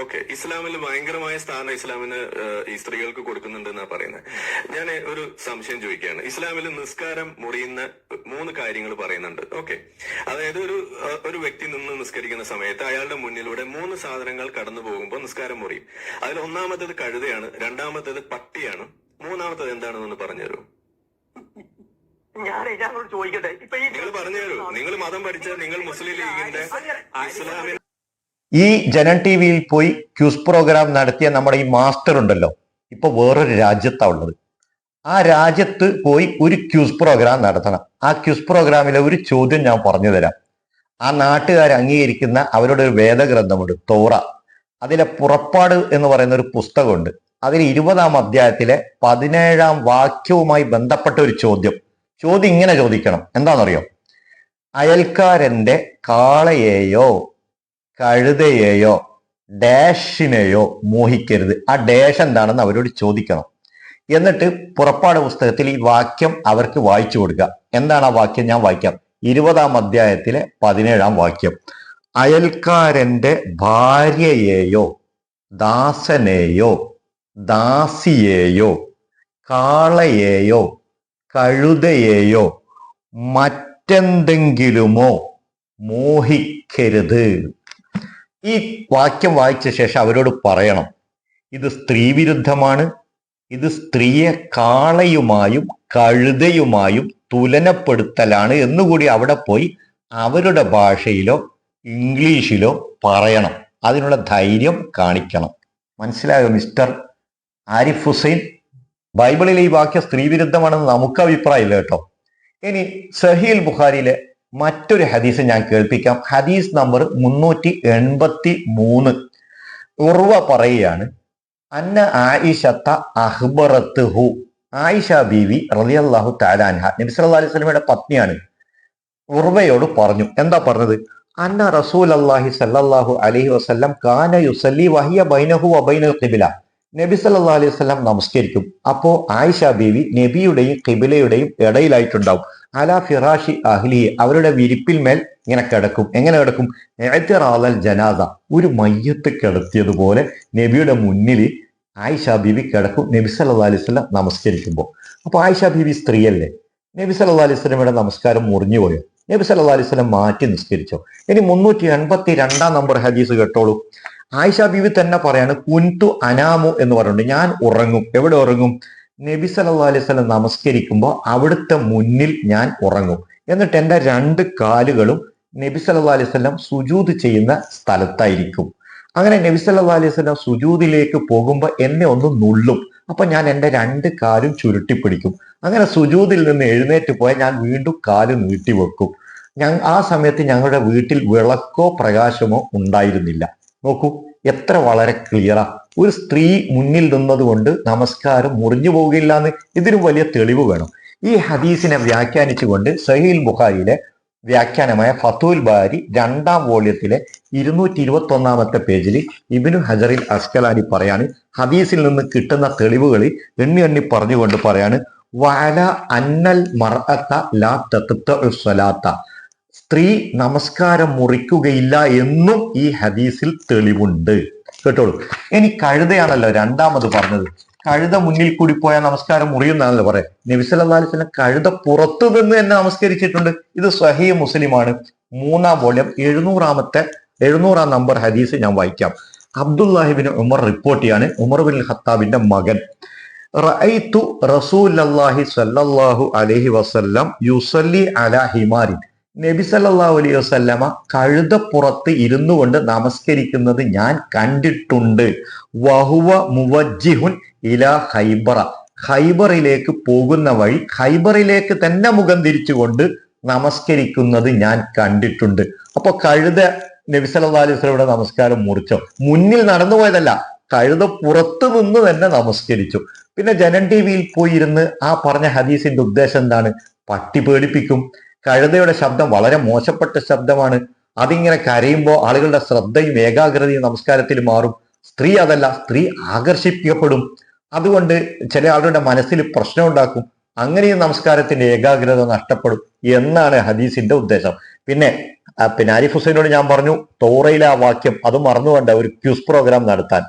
Okay. ഇസ്ലാമിൽ ഭയങ്കരമായ സ്ഥാനം ഇസ്ലാമിന് ഈ സ്ത്രീകൾക്ക് കൊടുക്കുന്നുണ്ട് എന്നാ പറയുന്നത് ഞാൻ ഒരു സംശയം ചോദിക്കുകയാണ്. ഇസ്ലാമിൽ നിസ്കാരം മുറിയുന്ന മൂന്ന് കാര്യങ്ങൾ പറയുന്നുണ്ട്. ഓക്കെ. അതായത് ഒരു ഒരു വ്യക്തി നിന്ന് നിസ്കരിക്കുന്ന സമയത്ത് അയാളുടെ മുന്നിലൂടെ മൂന്ന് സാധനങ്ങൾ കടന്നു പോകുമ്പോൾ നിസ്കാരം മുറിയും. അതിൽ ഒന്നാമത്തേത് കഴുതയാണ് രണ്ടാമത്തേത് പട്ടിയാണ്. മൂന്നാമത്തേത് എന്താണെന്ന് പറഞ്ഞുതരൂ. ഞാൻ ഞാനോട് ചോദിക്കട്ടെ? നിങ്ങൾ പറഞ്ഞു തരൂ നിങ്ങൾ മതം പഠിച്ച നിങ്ങൾ മുസ്ലിം ലീഗിന്റെ ഇസ്ലാമിന് ഈ ജനൻ ടി വിയിൽ പോയി ക്യൂസ് പ്രോഗ്രാം നടത്തിയ നമ്മുടെ ഈ മാസ്റ്റർ ഉണ്ടല്ലോ. ഇപ്പൊ വേറൊരു രാജ്യത്താണ് ഉള്ളത്. ആ രാജ്യത്ത് പോയി ഒരു ക്യൂസ് പ്രോഗ്രാം നടത്തണം. ആ ക്യൂസ് പ്രോഗ്രാമിലെ ഒരു ചോദ്യം ഞാൻ പറഞ്ഞു തരാം. ആ നാട്ടുകാർ അംഗീകരിക്കുന്ന അവരുടെ ഒരു വേദഗ്രന്ഥമുണ്ട് തോറ. അതിലെ പുറപ്പാട് എന്ന് പറയുന്ന ഒരു പുസ്തകമുണ്ട്. അതിൽ ഇരുപതാം അധ്യായത്തിലെ പതിനേഴാം വാക്യവുമായി ബന്ധപ്പെട്ട ഒരു ചോദ്യം. ചോദ്യം ഇങ്ങനെ ചോദിക്കണം. എന്താണെന്നറിയോ? അയൽക്കാരന്റെ കാളയെയോ കഴുതയെയോ ഡാഷിനെയോ മോഹിക്കരുത്. ആ ഡാഷ് എന്താണെന്ന് അവരോട് ചോദിക്കണം. എന്നിട്ട് പുറപ്പാട് പുസ്തകത്തിൽ ഈ വാക്യം അവർക്ക് വായിച്ചു കൊടുക്കുക. എന്താണ് ആ വാക്യം? ഞാൻ വായിക്കാം. ഇരുപതാം അധ്യായത്തിലെ പതിനേഴാം വാക്യം. അയൽക്കാരന്റെ ഭാര്യയെയോ ദാസനെയോ ദാസിയെയോ കാളയെയോ കഴുതയെയോ മറ്റെന്തെങ്കിലുമോ മോഹിക്കരുത്. ഈ വാക്യം വായിച്ച ശേഷം അവരോട് പറയണം. ഇത് സ്ത്രീവിരുദ്ധമാണ്. ഇത് സ്ത്രീയെ കാളയുമായും കഴുതയുമായും തുലനപ്പെടുത്തലാണ് എന്നുകൂടി അവിടെ പോയി അവരുടെ ഭാഷയിലോ ഇംഗ്ലീഷിലോ പറയണം. അതിനുള്ള ധൈര്യം കാണിക്കണം. മനസ്സിലായോ മിസ്റ്റർ ആരിഫ് ഹുസൈൻ? ബൈബിളിലെ ഈ വാക്യം സ്ത്രീവിരുദ്ധമാണെന്ന് നമുക്ക് അഭിപ്രായമില്ല കേട്ടോ. ഇനി സഹീൽ ബുഖാരിയിലെ മറ്റൊരു ഹദീസ് ഞാൻ കേൾപ്പിക്കാം. ഹദീസ് നമ്പർ മുന്നൂറ്റി എൺപത്തി മൂന്ന് ഉർവ പറയുകയാണ് അന്ന ആയിഷത്ത അഹ്ബറത്ത് ഹു ആയിഷ ബീവി റളിയല്ലാഹു താലാൻഹ നബി സല്ലല്ലാഹു അലൈഹി വസല്ലമയുടെ പത്നിയാണ്. ഉർവയോട് പറഞ്ഞു എന്താ പറഞ്ഞത്? അന്ന റസൂൽ അള്ളാഹി സല്ലല്ലാഹു അലൈഹി വസല്ലം കാന യുസല്ലി വഹിയ ബൈനഹു വബൈനൽ നബി സല്ലാ അലൈഹി സ്വലാം നമസ്കരിക്കും. അപ്പോ ആയിഷ ബീവി നബിയുടെയും കിബിലയുടെയും ഇടയിലായിട്ടുണ്ടാവും. അല ഫിറാഷി അഹ്ലി അവരുടെ വിരിപ്പിൽ മേൽ ഇങ്ങനെ കിടക്കും. എങ്ങനെ കിടക്കും? എഴുത്തിറാലൽ ജനാദ ഒരു മയ്യത്ത് കിടത്തിയതുപോലെ നബിയുടെ മുന്നിൽ ആയിഷ ബീവി കിടക്കും നബി സല്ലാ അലൈഹി വസല്ലം നമസ്കരിക്കുമ്പോൾ. അപ്പൊ ആയിഷ ബീവി സ്ത്രീയല്ലേ? നബി സല്ലാ അലൈഹി സ്വലമയുടെ നമസ്കാരം മുറിഞ്ഞു പോയോ? നബി സല്ലാ അലൈഹി സ്വലം മാറ്റി നിസ്കരിച്ചോ? ഇനി മുന്നൂറ്റി എൺപത്തി രണ്ടാം നമ്പർ ഹദീസ് കേട്ടോളൂ. ആയിഷ ബീവി തന്നെ പറയാണ് കുൻതു അനാമു എന്ന് പറയുന്നുണ്ട് ഞാൻ ഉറങ്ങും. എവിടെ ഉറങ്ങും? നബി സല്ലാ അലൈഹി സ്വലം നമസ്കരിക്കുമ്പോൾ അവിടുത്തെ മുന്നിൽ ഞാൻ ഉറങ്ങും. എന്നിട്ട് എന്റെ രണ്ട് കാലുകളും നബി സല്ലാ അലൈഹി സ്വലം സുജൂത് ചെയ്യുന്ന സ്ഥലത്തായിരിക്കും. അങ്ങനെ നബി സല്ലാ അലൈഹി സ്വലം സുജൂതിലേക്ക് പോകുമ്പോൾ എന്നെ ഒന്ന് നുള്ളും. അപ്പൊ ഞാൻ എന്റെ രണ്ട് കാലും ചുരുട്ടിപ്പിടിക്കും. അങ്ങനെ സുജൂതിൽ നിന്ന് എഴുന്നേറ്റ് പോയാൽ ഞാൻ വീണ്ടും കാൽ നീട്ടി വെക്കും. ഞാൻ ആ സമയത്ത് ഞങ്ങളുടെ വീട്ടിൽ വിളക്കോ പ്രകാശമോ ഉണ്ടായിരുന്നില്ല. നോക്കൂ എത്ര വളരെ ക്ലിയറാ ഒരു സ്ത്രീ മുന്നിൽ നിന്നത് കൊണ്ട് നമസ്കാരം മുറിഞ്ഞു പോകില്ല എന്ന് ഇതിനും വലിയ തെളിവ് വേണം. ഈ ഹദീസിനെ വ്യാഖ്യാനിച്ചുകൊണ്ട് സഹീൽ ബുഖാരിയിലെ വ്യാഖ്യാനമായ ഫത്തുൽ ബാരി രണ്ടാം വോള്യത്തിലെ ഇരുന്നൂറ്റി ഇരുപത്തി ഒന്നാമത്തെ പേജിൽ ഇബിനു ഹജറിൽ അസ്കലാനി പറയാണ് ഹദീസിൽ നിന്ന് കിട്ടുന്ന തെളിവുകളിൽ എണ്ണി എണ്ണി പറഞ്ഞുകൊണ്ട് പറയാണ് വല അന്നൽ മർഅത്ത ലാ തഖ്തഉ സ്വലാത്ത. സ്ത്രീ നമസ്കാരം മുറിക്കുകയില്ല എന്നും ഈ ഹദീസിൽ തെളിവുണ്ട്. കേട്ടോളൂ. ഇനി കഴുതയാണല്ലോ രണ്ടാമത് പറഞ്ഞത്. കഴുത മുന്നിൽ കൂടി പോയാൽ നമസ്കാരം മുറിയുന്നാണല്ലോ പറയാം. നബി സല്ലല്ലാഹു അലൈഹി വസല്ലം കഴുത പുറത്തു നിന്ന് തന്നെ നമസ്കരിച്ചിട്ടുണ്ട്. ഇത് സ്വഹീ മുസ്ലിമാണ്. മൂന്നാം വോള്യം എഴുന്നൂറാമത്തെ എഴുന്നൂറാം നമ്പർ ഹദീസ് ഞാൻ വായിക്കാം. അബ്ദുല്ലാഹിബിൻ ഉമർ റിപ്പോർട്ട് ചെയ്യാണ്. ഉമർ ബിൻ ഖത്താബിന്റെ മകൻ. റഅയ്തു റസൂലല്ലാഹി സല്ലല്ലാഹു അലൈഹി വസല്ലം യുസല്ലി അലാ ഹിമാരിൻ. നബി സല്ലല്ലാഹു അലൈഹി വസല്ലമ കഴുതപ്പുറത്ത് ഇരുന്നു കൊണ്ട് നമസ്കരിക്കുന്നത് ഞാൻ കണ്ടിട്ടുണ്ട്. വഹുവ മുവജിഹുൻ ഇല ഹൈബറ ഹൈബറിലേക്ക് പോകുന്ന വഴി ഹൈബറിലേക്ക് തന്നെ മുഖം തിരിച്ചുകൊണ്ട് നമസ്കരിക്കുന്നത് ഞാൻ കണ്ടിട്ടുണ്ട്. അപ്പൊ കഴുത നബി സല്ലാ അലൈഹി വസല്ലമയുടെ നമസ്കാരം മുറിച്ചോ. മുന്നിൽ നടന്നു പോയതല്ല കഴുത പുറത്തു നിന്ന് തന്നെ നമസ്കരിച്ചു. പിന്നെ ജനൻ ടി വിയിൽ പോയിരുന്ന് ആ പറഞ്ഞ ഹദീസിന്റെ ഉദ്ദേശം എന്താണ്? പട്ടി പേടിപ്പിക്കും. കഴുതയുടെ ശബ്ദം വളരെ മോശപ്പെട്ട ശബ്ദമാണ്. അതിങ്ങനെ കരയുമ്പോൾ ആളുകളുടെ ശ്രദ്ധയും ഏകാഗ്രതയും നമസ്കാരത്തിൽ മാറും. സ്ത്രീ അതല്ല സ്ത്രീ ആകർഷിക്കപ്പെടും. അതുകൊണ്ട് ചില ആളുകളുടെ മനസ്സിൽ പ്രശ്നം ഉണ്ടാക്കും. അങ്ങനെ ഈ നമസ്കാരത്തിന്റെ ഏകാഗ്രത നഷ്ടപ്പെടും എന്നാണ് ഹദീസിന്റെ ഉദ്ദേശം. പിന്നെ പിന്നെ ആരിഫ് ഹുസൈനോട് ഞാൻ പറഞ്ഞു തോറയിലെ ആ വാക്യം അത് മറന്നുകൊണ്ട് ഒരു ക്യൂസ് പ്രോഗ്രാം നടത്താൻ.